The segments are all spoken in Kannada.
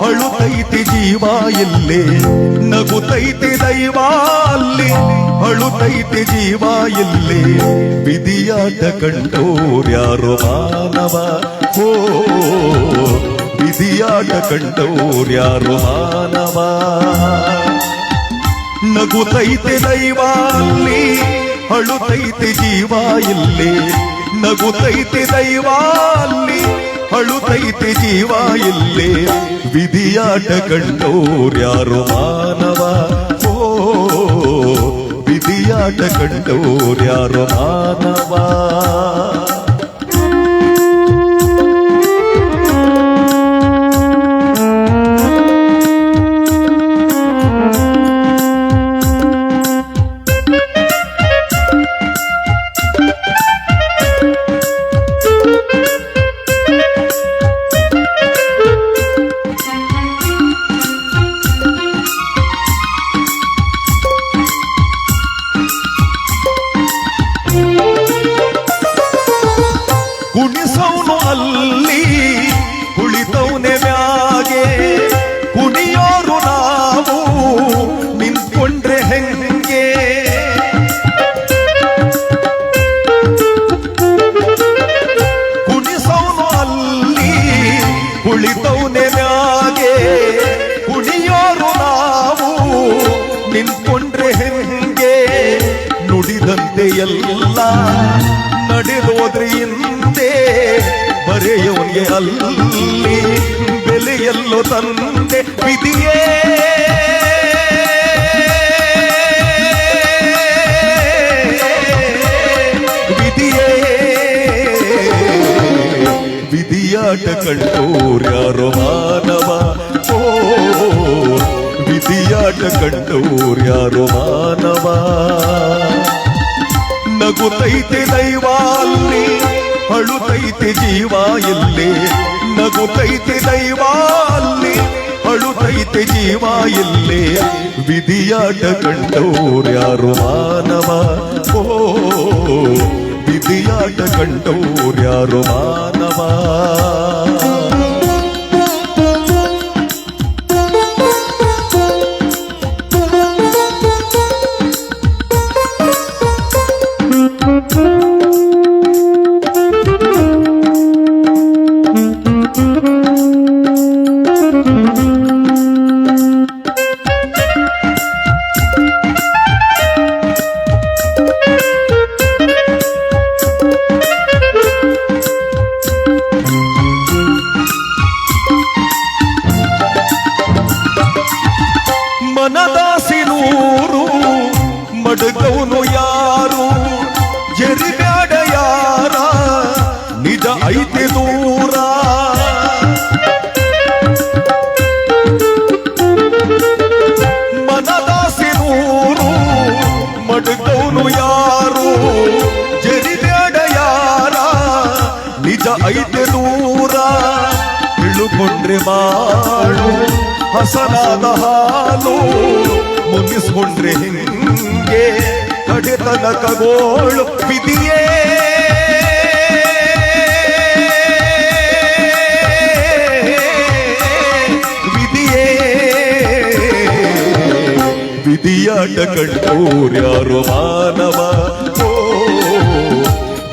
ಅಳುತೈತಿ ಜೀವ ಇಲ್ಲೇ, ನಗುತೈತಿ ದೈವ ಅಲ್ಲಿ. ಅಳುತೈತಿ ಜೀವ ಇಲ್ಲೇ ವಿಧಿಯಾಟ ಕಂಡೋರ್ಯಾರು ಮಾನವ? ಹೋ ವಿಧಿಯಾಟ ಕಂಡೋರ್ಯಾರು ಮಾನವ? ನಗುತೈತಿ ದೈವ ಅಲ್ಲಿ, ಅಳುತೈತೆ ಜೀವ ಇಲ್ಲಿ, ನಗುತೈತಿ ದೈವ ಅಲ್ಲಿ. ಅಳುತೈತೆ ಜೀವ ಇಲ್ಲೇ. ವಿಧಿಯಾಟ ಕಂಡೋರ್ಯಾರು ಮಾನವ? ಓ ವಿಧಿಯಾಟ ಕಂಡೋರ್ಯಾರು ಮಾನವ? ಕುಣಿಸೌನು ಅಲ್ಲಿ ಕುಳಿತವನೆ ಮ್ಯಾಗೆ. ಕುಣಿಯೋರು ನಾವು ನಿಂತ್ಕೊಂಡ್ರೆ ಹೆಂಗೆ? ಕುಣಿಸೋನು ಅಲ್ಲಿ ಕುಳಿತವನೆ ಮ್ಯಾಗೆ. ಕುಣಿಯೋರು ನಾವು ನಿಂತ್ಕೊಂಡ್ರೆ ಹೆಂಗೆ? ನುಡಿದಂತೆ ಎಲ್ಲ ಬರೆಯೋನ್ಗೆ ಅಲ್ಲಿ ಬೆಲೆಯಲ್ಲೋ ತಂದೆ ವಿಧಿಯೇ ವಿಧಿಯೇ ವಿಧಿಯಾಟ ಕಂಡೋರ್ಯಾರೋ ಮಾನವ ಓ ವಿಧಿಯಾಟ ಕಂಡೋರ್ಯಾರೋ ಮಾನವ ನಗುತೈತೆ ದೈವ ಅಲ್ಲಿ ಅಳುತೈತೆ ಜೀವ ಇಲ್ಲಿ. ನಗುತೈತೆ ದೈವ ಅಲ್ಲಿ. ಅಳುತೈತೆ ಜೀವ ಇಲ್ಲಿ. ವಿಧಿಯಾಟ ಕಂಡೋರ್ಯಾರು ಮಾನವ? ಓ, ವಿಧಿಯಾಟ ಕಂಡೋರ್ಯಾರು ಮಾನವ? ಮನದಾಸಿನೂರು ಮಡಗವನು ಯಾರು ಜರಿಬ್ಯಾಡ ಯಾರ ನಿಜ ಐತೆ ದೂರ ಮನದಾಸಿನೂರು ಮಡಗವನು ಯಾರು ಜರಿಬ್ಯಾಡ ಯಾರ ನಿಜ ಐತೆ ದೂರ ತಿಳುಕೊಂಡ್ರೆ ಮಾಡು ಹಸನಾದ ಹಾಲು ಮುಗಿಸ್ಕೊಂಡ್ರೆ ಹಿಂಗೆ ಕಡೆತನ ಕಗೋಳು ಬಿದಿಯೇ ವಿಧಿಯೇ ವಿಧಿಯೇ ವಿಧಿಯಾಟ ಕಂಡೋರ್ಯಾರು ಮಾನವ? ಓ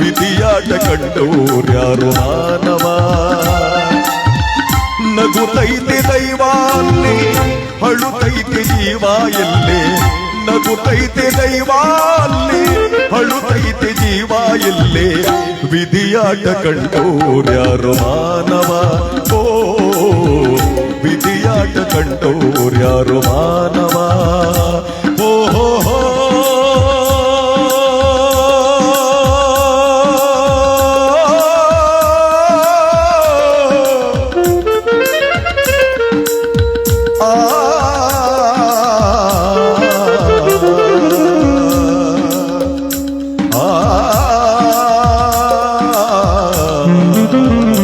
ವಿಧಿಯಾಟ ಕಂಡೋರ್ಯಾರು ಮಾನವ? ನಗುತೈತೆ ದೈವ ಅಲ್ಲಿ ಅಳುತೈತೆ ಜೀವ ಎಲ್ಲೇ? ನಗುತೈತೆ ದೈವ ಅಲ್ಲಿ ಅಳುತೈತೆ ಜೀವ ಎಲ್ಲೇ? ವಿಧಿಯಾಟ ಕಂಡೋರ್ಯಾರು ಮಾನವ? ಓ, ವಿಧಿಯಾಟ ಕಂಡೋರ್ಯಾರು ಮಾನವ? Música